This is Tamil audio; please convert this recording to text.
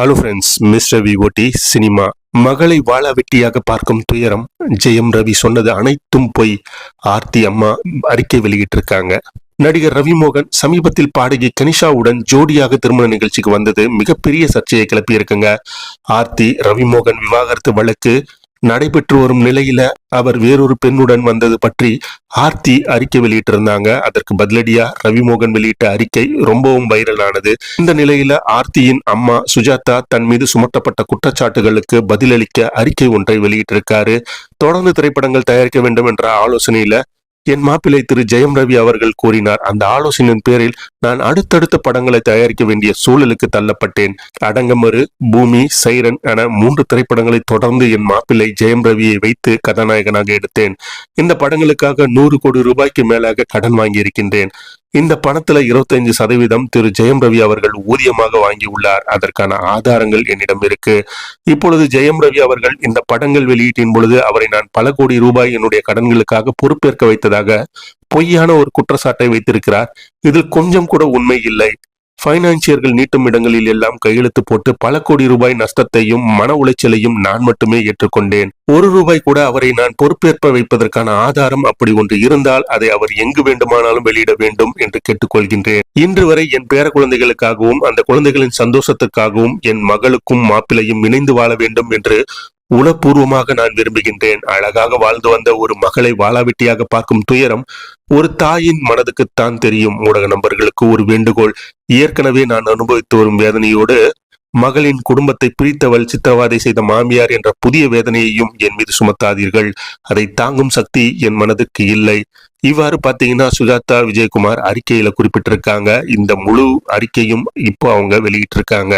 Hello friends mister VOD cinema மகளை வாழ வெட்டியாக பார்க்கும் துயரம் ஜெயம் ரவி சொன்னது அனைத்தும் போய். ஆர்த்தி அம்மா அறிக்கை வெளியிட்டிருக்காங்க. நடிகர் ரவிமோகன் சமீபத்தில் பாடகி கனிஷாவுடன் ஜோடியாக திருமண நிகழ்ச்சிக்கு வந்தது. மிகப்பெரிய சர்ச்சையை கிளப்பியிருக்குங்க. ஆர்த்தி ரவிமோகன் விவாகரத்து வழக்கு நடைபெற்று வரும் நிலையில அவர் வேறொரு பெண்ணுடன் வந்தது பற்றி ஆர்த்தி அறிக்கை வெளியிட்டிருந்தாங்க. அதற்கு பதிலடியா ரவிமோகன் வெளியிட்ட அறிக்கை ரொம்பவும் வைரலானது. இந்த நிலையில ஆர்த்தியின் அம்மா சுஜாதா தன் மீது சுமத்தப்பட்ட குற்றச்சாட்டுகளுக்கு பதிலளிக்க அறிக்கை ஒன்றை வெளியிட்டிருக்காரு. தொடர்ந்து திரைப்படங்கள் தயாரிக்க வேண்டும் என்ற ஆலோசனையில என் மாப்பிள்ளை திரு ஜெயம் ரவி அவர்கள் கூறினார். அந்த ஆலோசனையின் பேரில் நான் அடுத்தடுத்த படங்களை தயாரிக்க வேண்டிய சூழலுக்கு தள்ளப்பட்டேன். அடங்கமறு பூமி சைரன் என மூன்று திரைப்படங்களை தொடர்ந்து என் மாப்பிள்ளை ஜெயம் ரவியை வைத்து கதாநாயகனாக எடுத்தேன். இந்த படங்களுக்காக நூறு கோடி ரூபாய்க்கு மேலாக கடன் வாங்கியிருக்கின்றேன். இந்த பணத்துல இருபத்தைந்து சதவீதம் திரு ஜெயம் ரவி அவர்கள் ஊதியமாக வாங்கியுள்ளார். அதற்கான ஆதாரங்கள் என்னிடம் இருக்கு. இப்பொழுது ஜெயம் ரவி அவர்கள் இந்த படங்கள் வெளியீட்டின் பொழுது அவரை நான் பல கோடி ரூபாய் என்னுடைய கடன்களுக்காக பொறுப்பேற்க வைத்ததாக பொய்யான ஒரு குற்றச்சாட்டை வைத்திருக்கிறார். இதில் கொஞ்சம் கூட உண்மை இல்லை. பைனான்சியர்கள் நீட்டும் இடங்களில் எல்லாம் கையெழுத்து போட்டு பல கோடி ரூபாய் நஷ்டத்தையும் மன உளைச்சலையும் நான் மட்டுமே ஏற்றுக்கொண்டேன். ஒரு ரூபாய் கூட அவரை நான் பொறுப்பேற்ப வைப்பதற்கான ஆதாரம் அப்படி ஒன்று இருந்தால் அதை அவர் எங்கு வேண்டுமானாலும் வெளியிட வேண்டும் என்று கேட்டுக்கொள்கின்றேன். இன்று வரை என் பேர குழந்தைகளுக்காகவும் அந்த குழந்தைகளின் சந்தோஷத்துக்காகவும் என் மகளுக்கும் மாப்பிளையும் இணைந்து வாழ வேண்டும் என்று உளப்பூர்வமாக நான் விரும்புகின்றேன். அழகாக வாழ்ந்து வந்த ஒரு மகளை வாளாவெட்டியாக பார்க்கும் துயரம் ஒரு தாயின் மனதுக்குத்தான் தெரியும். ஊடக நண்பர்களுக்கு ஒரு வேண்டுகோள். ஏற்கனவே நான் அனுபவித்து வரும் வேதனையோடு மகளின் குடும்பத்தை பிரித்தவள் சித்திரவாதை செய்த மாமியார் என்ற புதிய வேதனையையும் என் மீது சுமத்தாதீர்கள். அதை தாங்கும் சக்தி என் மனதுக்கு இல்லை. இவ்வாறு பாத்தீங்கன்னா சுஜாதா விஜயகுமார் அறிக்கையில குறிப்பிட்டிருக்காங்க. இந்த முழு அறிக்கையும் இப்போ அவங்க வெளியிட்டிருக்காங்க.